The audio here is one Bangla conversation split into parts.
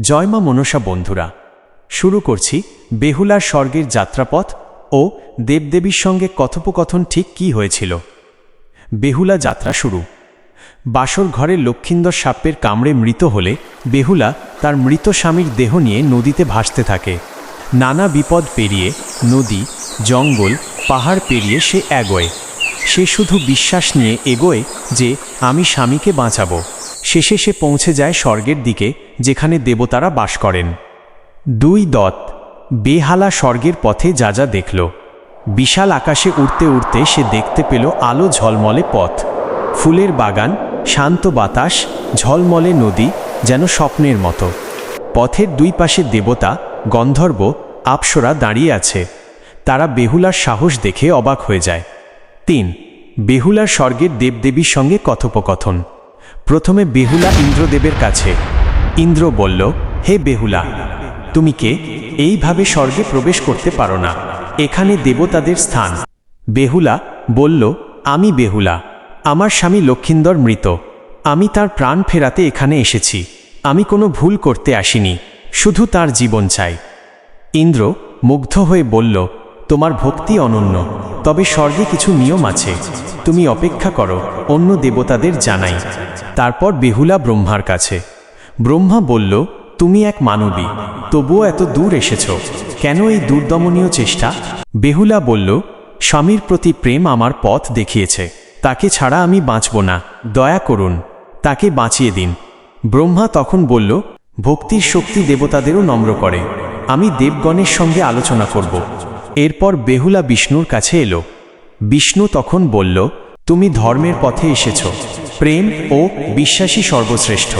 জয়মা মনসা বন্ধুরা। শুরু করছি বেহুলার স্বর্গের যাত্রাপথ ও দেবদেবীর সঙ্গে কথোপকথন ঠিক কী হয়েছিল। বেহুলা যাত্রা শুরু। বাসর ঘরে লক্ষিন্দর সাপের কামড়ে মৃত হলে বেহুলা তার মৃত স্বামীর দেহ নিয়ে নদীতে ভাসতে থাকে। নানা বিপদ পেরিয়ে নদী, জঙ্গল, পাহাড় পেরিয়ে সে এগোয়। সে শুধু বিশ্বাস নিয়ে এগোয় যে আমি স্বামীকে বাঁচাবো। শেষে সে পৌঁছে যায় স্বর্গের দিকে, যেখানে দেবতারা বাস করেন। দুই দত বেহালা স্বর্গের পথে যা যা দেখল। বিশাল আকাশে উড়তে উড়তে সে দেখতে পেল আলো ঝলমলে পথ। ফুলের বাগান, শান্ত বাতাস, ঝলমলে নদী, যেন স্বপ্নের মতো। পথের দুই পাশে দেবতা, গন্ধর্ব, আপসরা দাঁড়িয়ে আছে। তারা বেহুলার সাহস দেখে অবাক হয়ে যায়। তিন বেহুলার স্বর্গের দেবদেবীর সঙ্গে কথোপকথন। প্রথমে বেহুলা ইন্দ্রদেবের কাছে। ইন্দ্র বলল, হে বেহুলা, তুমি কে? এইভাবে স্বর্গে প্রবেশ করতে পারো না। এখানে দেবতাদের স্থান। বেহুলা বলল, আমি বেহুলা। আমার স্বামী লক্ষিন্দর মৃত। আমি তার প্রাণ ফেরাতে এখানে এসেছি। আমি কোনো ভুল করতে আসিনি। শুধু তার জীবন চাই। ইন্দ্র মুগ্ধ হয়ে বলল, তোমার ভক্তি অনন্য। তবে স্বর্গে কিছু নিয়ম আছে। তুমি অপেক্ষা করো, অন্য দেবতাদের জানাই। তারপর বেহুলা ব্রহ্মার কাছে। ব্রহ্মা বলল, তুমি এক মানবী, তবুও এত দূর এসেছ, কেন এই দুর্দমনীয় চেষ্টা? বেহুলা বলল, স্বামীর প্রতি প্রেম আমার পথ দেখিয়েছে, তাকে ছাড়া আমি বাঁচব না, দয়া করুন, তাকে বাঁচিয়ে দিন। ব্রহ্মা তখন বলল, ভক্তির শক্তি দেবতাদেরও নম্র করে, আমি দেবগণের সঙ্গে আলোচনা করব। এরপর বেহুলা বিষ্ণুর কাছে এলো। বিষ্ণু তখন বলল তুমি ধর্মের পথে এসেছ, প্রেম ও বিশ্বাসী সর্বশ্রেষ্ঠ।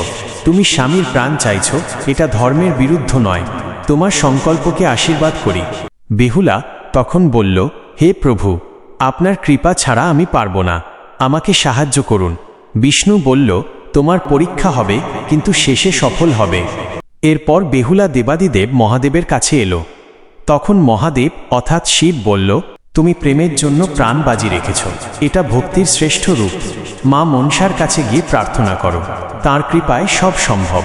তুমি স্বামীর প্রাণ চাইছ, এটা ধর্মের বিরুদ্ধ নয়। তোমার সংকল্পকে আশীর্বাদ করি। বেহুলা তখন বলল, হে প্রভু, আপনার কৃপা ছাড়া আমি পারব না। আমাকে সাহায্য করুন। বিষ্ণু বলল, তোমার পরীক্ষা হবে, কিন্তু শেষে সফল হবে। এরপর বেহুলা দেবাদিদেব মহাদেবের কাছে এলো। তখন মহাদেব অর্থাৎ শিব বলল তুমি প্রেমের জন্য প্রাণ বাজি রেখেছ। এটা ভক্তির শ্রেষ্ঠ রূপ। মা মনসার কাছে গিয়ে প্রার্থনা করো। তার কৃপায় সব সম্ভব।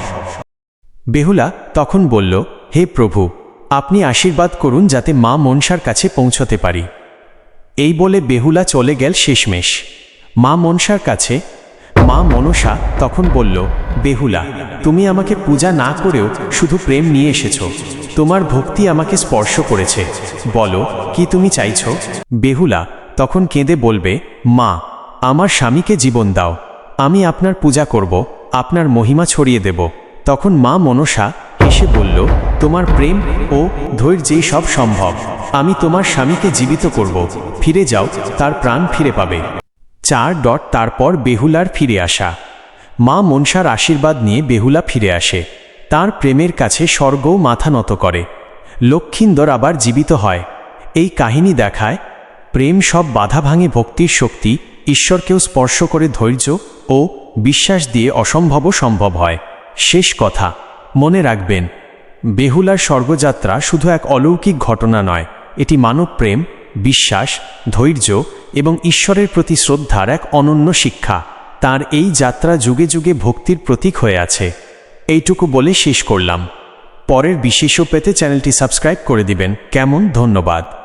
বেহুলা তখন বলল, হে প্রভু, আপনি আশীর্বাদ করুন যাতে মা মনসার কাছে পৌঁছতে পারি। এই বলে বেহুলা চলে গেল শেষমেশ। মা মনসার কাছে, মা মনসা তখন বলল, বেহুলা, তুমি আমাকে পূজা না করেও শুধু প্রেম নিয়ে এসেছ। তোমার ভক্তি আমাকে স্পর্শ করেছে। বলো, কি তুমি চাইছ? বেহুলা তখন কেঁদে বলবে, মা, আমার স্বামীকে জীবন দাও। আমি আপনার পূজা করব, আপনার মহিমা ছড়িয়ে দেব। তখন মা মনসা এসে বলল, তোমার প্রেম ও ধৈর্যেই সব সম্ভব। আমি তোমার স্বামীকে জীবিত করব, ফিরে যাও, তার প্রাণ ফিরে পাবে। চার ডট তারপর বেহুলার ফিরে আসা। মা মনসার আশীর্বাদ নিয়ে বেহুলা ফিরে আসে। তার প্রেমের কাছে স্বর্গও মাথা নত করে। লক্ষিন্দর আবার জীবিত হয়। এই কাহিনী দেখায়, প্রেম সব বাধা ভাঙে ভক্তির শক্তি, ঈশ্বরকেও স্পর্শ করে ধৈর্য ও বিশ্বাস দিয়ে অসম্ভবও সম্ভব হয়। শেষ কথা, মনে রাখবেন, বেহুলার স্বর্গযাত্রা শুধু এক অলৌকিক ঘটনা নয়, এটি মানব প্রেম, বিশ্বাস, ধৈর্য এবং ঈশ্বরের প্রতি শ্রদ্ধার এক অনন্য শিক্ষা। তার এই যাত্রা যুগে যুগে ভক্তির প্রতীক হয়ে আছে। এইটুকু বলে শেষ করলাম। পরের বিশেষও পেতে চ্যানেলটি সাবস্ক্রাইব করে দিবেন। কেমন? ধন্যবাদ।